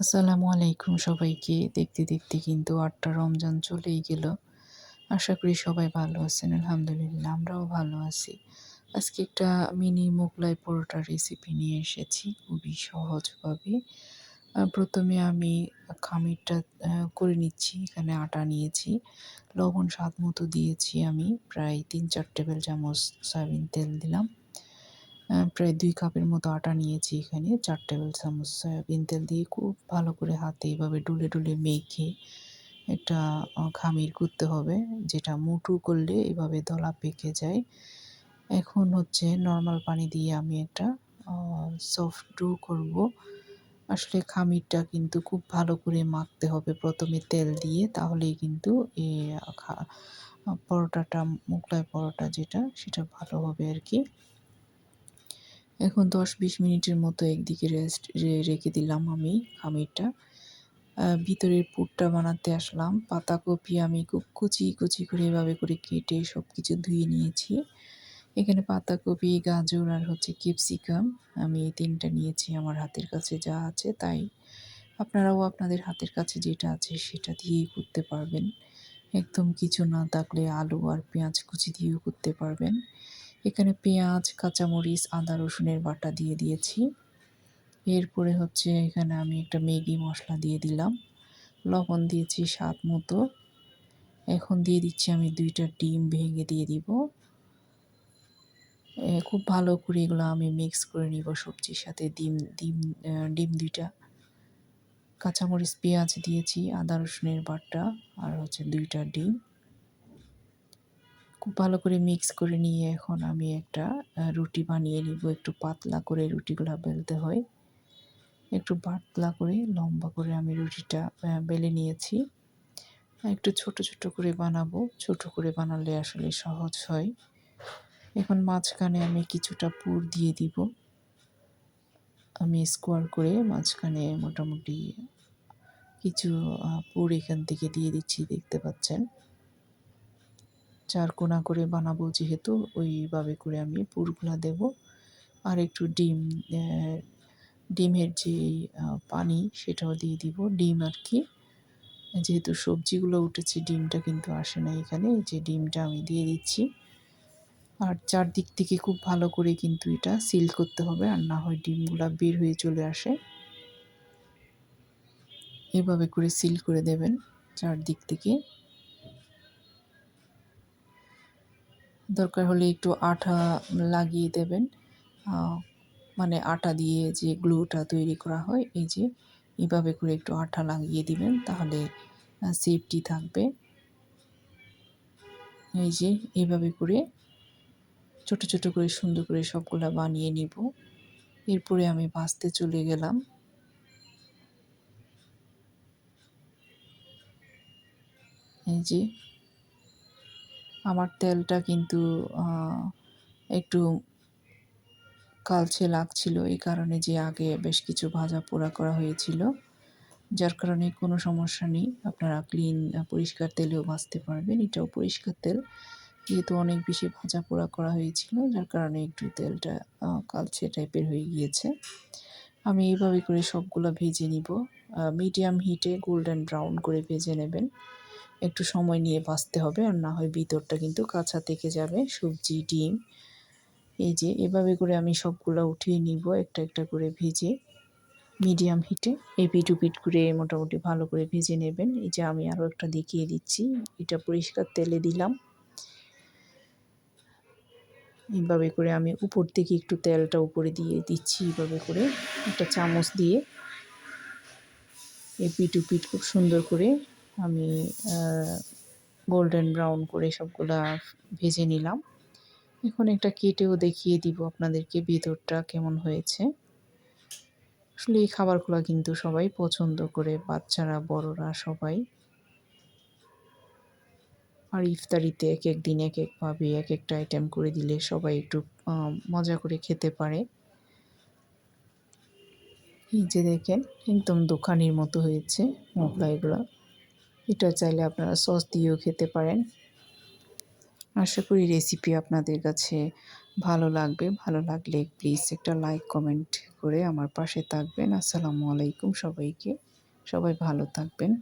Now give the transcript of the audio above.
আসসালামু আলাইকুম সবাইকে। দেখতে দেখতে কিন্তু আটটা রমজান চলেই গেল। আশা করি সবাই ভালো আছেন, আলহামদুলিল্লাহ আমরাও ভালো আছি। আজকে একটা মিনি মোগলাই পরোটার রেসিপি নিয়ে এসেছি, খুবই সহজভাবে। প্রথমে আমি খামিরটা করে নিচ্ছি, এখানে আটা নিয়েছি। লবণ স্বাদ মতো দিয়েছি আমি, প্রায় তিন চার টেবিল চামচ সয়াবিন তেল দিলাম। প্রায় দুই কাপের মতো আটা নিয়েছি এখানে। চার টেবিল চামচ সয়াবিন তেল দিয়ে খুব ভালো করে হাতে এভাবে ডুলে ডুলে মেখে একটা খামির করতে হবে, যেটা মুটু করলে এভাবে দলা পেকে যায়। এখন হচ্ছে নর্মাল পানি দিয়ে আমি একটা সফট ডো করব। আসলে খামিরটা কিন্তু খুব ভালো করে মাখতে হবে প্রথমে তেল দিয়ে, তাহলেই কিন্তু এ পরোটাটা, মোগলাই পরোটা যেটা, সেটা ভালো হবে আর কি এখন দশ বিশ মিনিটের মতো একদিকে রেস্ট রেখে দিলাম আমি খামিরটা ভিতরের পুরটা বানাতে আসলাম। পাতাকপি আমি খুব কুচি কুচি করে এভাবে করে কেটে সব কিছু ধুয়ে নিয়েছি। এখানে পাতাকপি, গাজর আর হচ্ছে ক্যাপসিকাম আমি এই তিনটা নিয়েছি আমার হাতের কাছে যা আছে তাই আপনারাও আপনাদের হাতের কাছে যেটা আছে সেটা দিয়েই করতে পারবেন। একদম কিছু না থাকলে আলু আর পেঁয়াজ কুচি দিয়েও করতে পারবেন। এখানে পেঁয়াজ, কাঁচামরিচ, আদা, রসুনের বাটা দিয়ে দিয়েছি। এরপরে হচ্ছে এখানে আমি একটা ম্যাগি মশলা দিয়ে দিলাম। লবণ দিয়েছি স্বাদ মতো। এখন দিয়ে দিচ্ছি আমি দুইটা ডিম ভেঙে দিয়ে দিব। খুব ভালো করে এগুলো আমি মিক্স করে নিব সবজির সাথে। ডিম ডিম ডিম দুইটা। কাঁচামরিচ, পেঁয়াজ দিয়েছি, আদা, রসুনের বাটা আর হচ্ছে দুইটা ডিম। খুব ভালো করে মিক্স করে নিয়ে এখন আমি একটা রুটি বানিয়ে নিব। একটু পাতলা করে রুটিগুলো বেলতে হয়। একটু পাতলা করে লম্বা করে আমি রুটিটা বেলে নিয়েছি। একটু ছোট ছোট করে বানাবো। ছোট করে বানালে আসলে সহজ হয়। এখন মাঝখানে আমি কিছুটা পুর দিয়ে দিব। আমি স্কোয়ার করে মাঝখানে মোটামুটি কিছু পুর এখান থেকে দিয়ে দিচ্ছি, দেখতে পাচ্ছেন। চার কোনা করে বানাবো যেহেতু, ওইভাবে করে আমি পুরগুলা দেব। আর একটু ডিম ডিমের যে পানি সেটাও দিয়ে দিব। ডিম আর কি, যেহেতু সবজিগুলো উঠেছে, ডিমটা কিন্তু আসে না এখানে যে ডিমটা আমি দিয়ে দিচ্ছি। আর চারদিক থেকে খুব ভালো করে কিন্তু এটা সিল করতে হবে, আর না হয় ডিমগুলো বের হয়ে চলে আসে। এভাবে করে সিল করে দেবেন চারদিক থেকে। দরকার হলে একটু আঠা লাগিয়ে দেবেন। মানে আটা দিয়ে যে গ্লুটা তৈরি করা হয়, এই যে এইভাবে করে একটু আঠা লাগিয়ে দিবেন, তাহলে সেফটি থাকবে। এই যে এইভাবে করে ছোট ছোট করে সুন্দর করে সবগুলা বানিয়ে নিব। এরপরে আমি ভাজতে চলে গেলাম। এই যে আমার তেলটা কিন্তু একটু কালচে লাগছিল এই কারণে যে আগে বেশ কিছু ভাজা পোড়া করা হয়েছিল। যার কারণে কোনো সমস্যা নেই, আপনারা ক্লিন পরিষ্কার তেলেও ভাজতে পারবেন। এটাও পরিষ্কার তেল। যেহেতু অনেক বেশি ভাজা পোড়া করা হয়েছিল, যার কারণে একটু তেলটা কালচে টাইপের হয়ে গিয়েছে। আমি এইভাবে করে সবগুলো ভেজে নিব। মিডিয়াম হিটে গোল্ডেন ব্রাউন করে ভেজে নেবেন। একটু সময় নিয়ে ভাজতে হবে আর না হয় ভিতরটা কিন্তু কাঁচা থেকে যাবে, সবজি, ডিম। এই যে এভাবে করে আমি সবগুলো উঠিয়ে নিব একটা একটা করে ভেজে মিডিয়াম হিটে। এপিট উপিট করে মোটামুটি ভালো করে ভেজে নেবেন। এই যে আমি আরও একটা দেখিয়ে দিচ্ছি, এটা পরিষ্কার তেলে দিলাম। এইভাবে করে আমি উপর থেকে একটু তেলটা উপরে দিয়ে দিচ্ছি এইভাবে করে একটা চামচ দিয়ে। এপিট উপিট খুব সুন্দর করে আমি গোল্ডেন ব্রাউন করে সবগুলা ভেজে নিলাম। এখন একটা কেটেও দেখিয়ে দিব আপনাদেরকে ভেতরটা কেমন হয়েছে। আসলে এই খাবারগুলো কিন্তু সবাই পছন্দ করে, বাচ্চারা, বড়রা, সবাই। আর ইফতারিতে এক এক দিন এক একভাবে এক একটা আইটেম করে দিলে সবাই একটু মজা করে খেতে পারে। এই যে দেখেন, একদম দোকানের মতো হয়েছে মোগলাইগুলো এটা চাইলে আপনারা সস দিয়েও খেতে পারেন। আশা করি রেসিপি আপনাদের কাছে ভালো লাগবে। ভালো লাগলে প্লিজ একটা লাইক কমেন্ট করে আমার পাশে থাকবেন। আসসালামু আলাইকুম সবাইকে। সবাই ভালো থাকবেন।